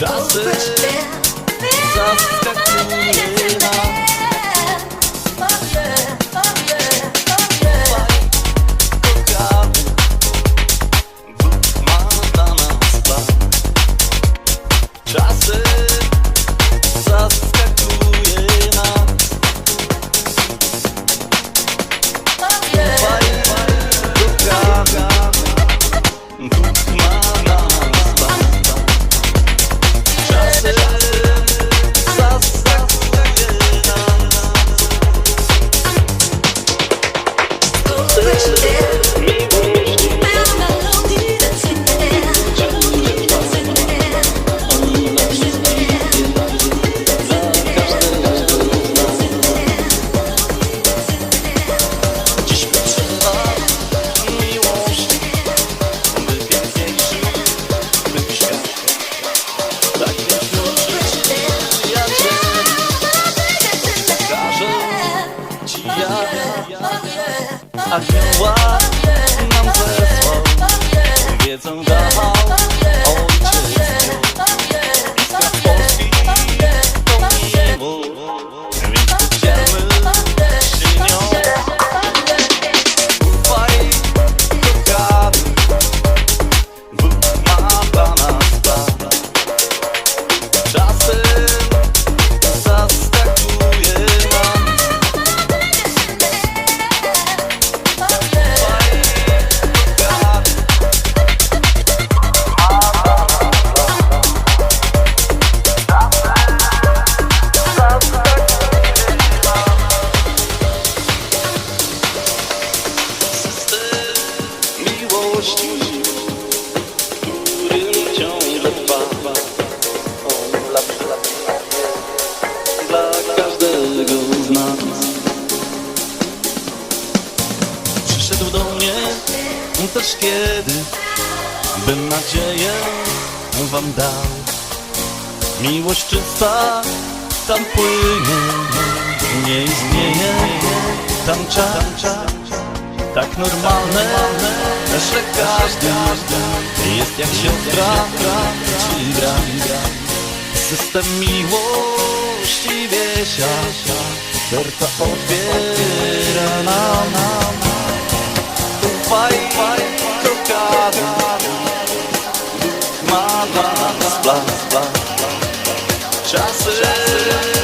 Das ist das Katrina. a siła nam zesła Wiedzą dawaj też kiedy Bym nadzieję wam dał. Miłość czysta tam płynie Nie istnieje tam czas. Tak normalne, że każdy Jest jak siostra czy gra System miłości wiesia Serca odwiedza бла, бла, бла, бла, бла. Часи.